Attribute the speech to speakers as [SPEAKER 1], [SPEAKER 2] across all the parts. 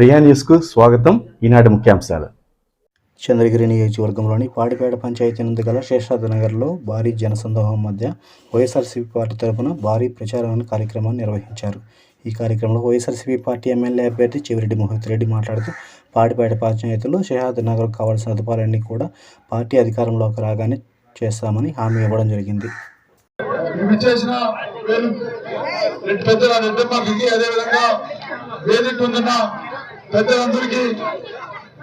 [SPEAKER 1] ప్రియా న్యూస్కు స్వాగతం. ఈనాటి ముఖ్యాంశాలు.
[SPEAKER 2] చంద్రగిరి నియోజకవర్గంలోని పాడిపేట పంచాయతీ నుండి గల శేషాద్రి నగర్లో భారీ జనసందోహం మధ్య వైఎస్ఆర్సీపీ పార్టీ తరపున భారీ ప్రచారం కార్యక్రమాన్ని నిర్వహించారు. ఈ కార్యక్రమంలో వైఎస్ఆర్సీపీ పార్టీ ఎమ్మెల్యే అభ్యర్థి చెవిరెడ్డి మోహిత్ రెడ్డి మాట్లాడుతూ పాడిపేట పంచాయతీలో శేషాద్రి నగర్ కావాల్సిన సదుపాయాలన్నీ కూడా పార్టీ అధికారంలోకి రాగానే చేస్తామని హామీ ఇవ్వడం జరిగింది.
[SPEAKER 3] అదేవిధంగా వేదిక ఉందన్న పెద్దలందరికీ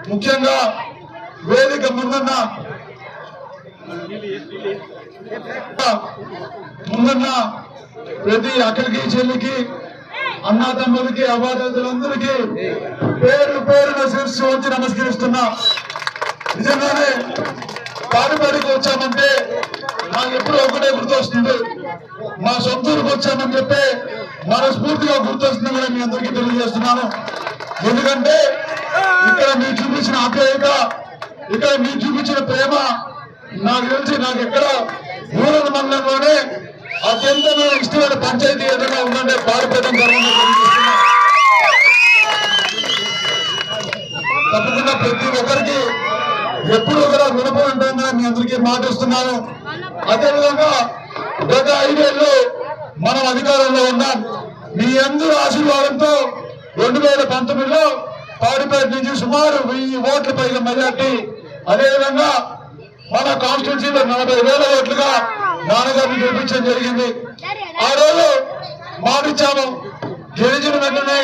[SPEAKER 3] ముఖ్యంగా వేదిక ముందున్న ముందున్న ప్రతి అక్కడికి చెల్లికి అన్నా తమ్ములకి అవాదతులందరికీ పేరు పేరున శిరస్సు వచ్చి నమస్కరిస్తున్నా. నిజంగానే పాడుబడికి వచ్చామంటే నాకు ఎప్పుడు ఒకటే గుర్తొస్తుంది. మా సొంతూరుకు వచ్చామని చెప్పి మనస్ఫూర్తిగా గుర్తొస్తుంది కూడా మీ అందరికీ తెలియజేస్తున్నాను. ఎందుకంటే ఇక్కడ మీరు చూపించిన ఆప్యాయత ఇక్కడ మీరు చూపించిన ప్రేమ నాకు తెలిసి నాకు ఎక్కడ ఊరల మండలంలోనే అత్యంత ఇష్టమైన పంచాయతీ ఏదైనా ఉందంటే పాడుపేట గర్వంగా తప్పకుండా ప్రతి ఒక్కరికి ఎప్పుడు కూడా రుణపడి ఉంటానని మీ అందరికీ మాటిస్తున్నాను. అదేవిధంగా గత ఐదేళ్ళు మనం అధికారంలో ఉన్నాం. మీ అందరూ ఆశీర్వాదంతో రెండు వేల పంతొమ్మిదిలో పాడిపేట నుంచి సుమారు వెయ్యి ఓట్ల పైగా మెజార్టీ అదేవిధంగా మన కాన్స్టిట్యూన్సీలో నలభై వేల ఓట్లుగా నాన్నగారిని గెలిపించడం జరిగింది. ఆ రోజు మాటిచ్చాము. గెలిచిన వెంటనే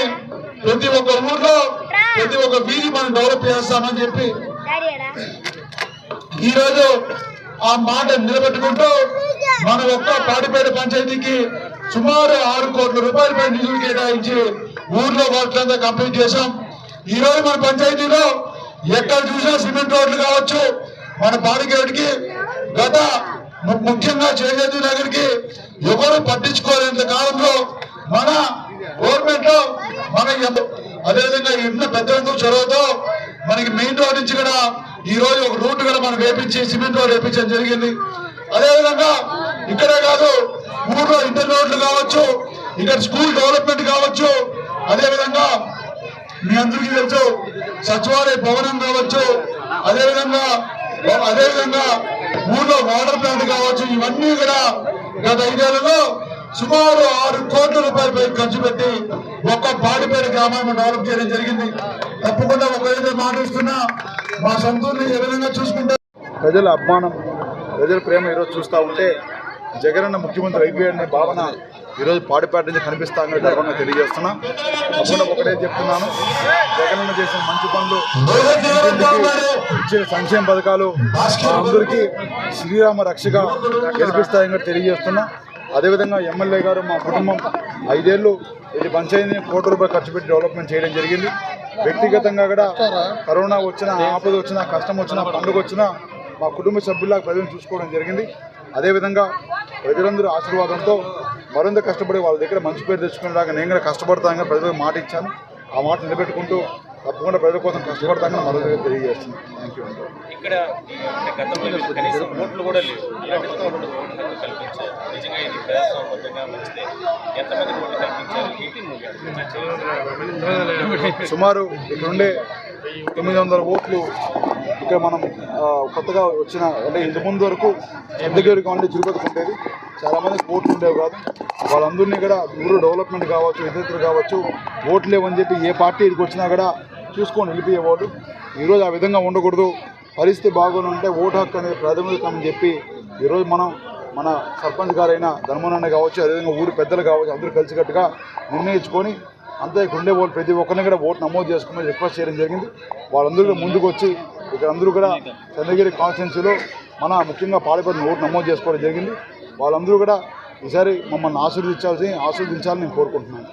[SPEAKER 3] ప్రతి ఒక్క ఊర్లో ప్రతి ఒక్క వీధి మనం డెవలప్ చేస్తామని చెప్పి ఈ రోజు ఆ మాట నిలబెట్టుకుంటూ మన ఒక్క పాడిపేట పంచాయతీకి సుమారు ఆరు కోట్ల రూపాయల పైన నిధులు కేటాయించి ఊర్లో వర్క్లంతా కంప్లీట్ చేశాం. ఈ రోజు మన పంచాయతీలో ఎక్కడ చూసినా సిమెంట్ రోడ్లు కావచ్చు మన పాడిగేటికి గత ము- ముఖ్యంగా చేనేతి దగ్గరికి ఎవరు పట్టించుకోలేంత కాలంలో మన గవర్నమెంట్లో మన అదేవిధంగా ఇంట్లో పెద్ద చొరవతో మనకి మెయిన్ రోడ్ నుంచి కూడా ఈ రోజు ఒక రూట్ కూడా మనం వేపించి సిమెంట్ రోడ్ వేపించడం జరిగింది. అదేవిధంగా ఇక్కడే కాదు ఊర్లో ఇంటర్ రోడ్లు కావచ్చు ఇక్కడ స్కూల్ డెవలప్మెంట్ కావచ్చు అదేవిధంగా మీ అందరికీ తెలుసు సచివాలయ భవనం కావచ్చు అదేవిధంగా అదేవిధంగా ఊర్లో వాటర్ ప్లాంట్ కావచ్చు ఇవన్నీ కూడా గత ఐదేళ్ళలో సుమారు ఆరు కోట్ల రూపాయలపై ఖర్చు పెట్టి ఒక్క పాడిపేట గ్రామాన్ని డెవలప్ చేయడం జరిగింది. తప్పకుండా ఒక ఏదో మాటిస్తున్నా మా సొంతూరుని ఏ విధంగా చూసుకుంటే
[SPEAKER 4] ప్రజల అభిమానం ప్రజల ప్రేమ ఈరోజు చూస్తూ ఉంటే జగనన్న ముఖ్యమంత్రి అయిపోయాడనే భావన ఈరోజు పాడిపేట నుంచి కనిపిస్తానని గర్వంగా తెలియజేస్తున్నా. తప్పకుండా ఒకటే చెప్తున్నాను. జగనన్న చేసిన మంచి పనులు ఇంటింటికి ఇచ్చిన సంక్షేమ పథకాలు మా అందరికీ శ్రీరామ రక్షగా కనిపిస్తాయని కూడా తెలియజేస్తున్నా. అదేవిధంగా ఎమ్మెల్యే గారు మా కుటుంబం ఐదేళ్ళు ఇది పంచాయతీ కోటి రూపాయలు ఖర్చు పెట్టి డెవలప్మెంట్ చేయడం జరిగింది. వ్యక్తిగతంగా కూడా కరోనా వచ్చినా ఆపద వచ్చినా కష్టం వచ్చినా పండుగ వచ్చినా మా కుటుంబ సభ్యులకు ప్రజలను చూసుకోవడం జరిగింది. అదేవిధంగా ప్రజలందరూ ఆశీర్వాదంతో మరింత కష్టపడి వాళ్ళ దగ్గర మంచి పేరు తెచ్చుకునేలాగా నేను కూడా కష్టపడతానని ప్రజలకు మాట ఇచ్చాను. ఆ మాట నిలబెట్టుకుంటూ తప్పకుండా ప్రజల కోసం కష్టపడతానని మరో దగ్గర తెలియజేస్తున్నాను. థ్యాంక్ యూ
[SPEAKER 5] ఇక్కడ కూడా
[SPEAKER 4] సుమారు ఇక్కడ ఉండే తొమ్మిది వందల ఓట్లు ఇక్కడ మనం కొత్తగా వచ్చిన అంటే ఇంతకుముందు వరకు చంద్రగిరి కాలనీ తిరుపతికి ఉండేది. చాలామంది కోట్లు ఉండేవి కాదు. వాళ్ళందరినీ కూడా ఊరు డెవలప్మెంట్ కావచ్చు ఇతరులు కావచ్చు ఓట్లు లేవని చెప్పి ఏ పార్టీ ఇక్కడికి వచ్చినా కూడా చూసుకొని వెళ్ళిపోయేవాళ్ళు ఈరోజు ఆ విధంగా ఉండకూడదు. పరిస్థితి బాగుండి ఓటు హక్కు అనేది ప్రాథమికం అని చెప్పి ఈరోజు మనం మన సర్పంచ్ గారైన ధర్మనాన్న కావచ్చు అదేవిధంగా ఊరి పెద్దలు కావచ్చు అందరూ కలిసికట్టుగా నిర్ణయించుకొని అంతా ఇక్కడ ఉండే వాళ్ళు ప్రతి ఒక్కరిని కూడా ఓటు నమోదు చేసుకుని రిక్వెస్ట్ చేయడం జరిగింది. వాళ్ళందరూ కూడా ముందుకు వచ్చి ఇక్కడ అందరూ కూడా చంద్రగిరి కాన్స్టిట్యున్సీలో మన ముఖ్యంగా పాడిపడిన ఓటు నమోదు చేసుకోవడం జరిగింది. వాళ్ళందరూ కూడా ఈసారి మమ్మల్ని ఆశీర్వదించాల్సి ఆశీర్వదించాలని నేను కోరుకుంటున్నాను.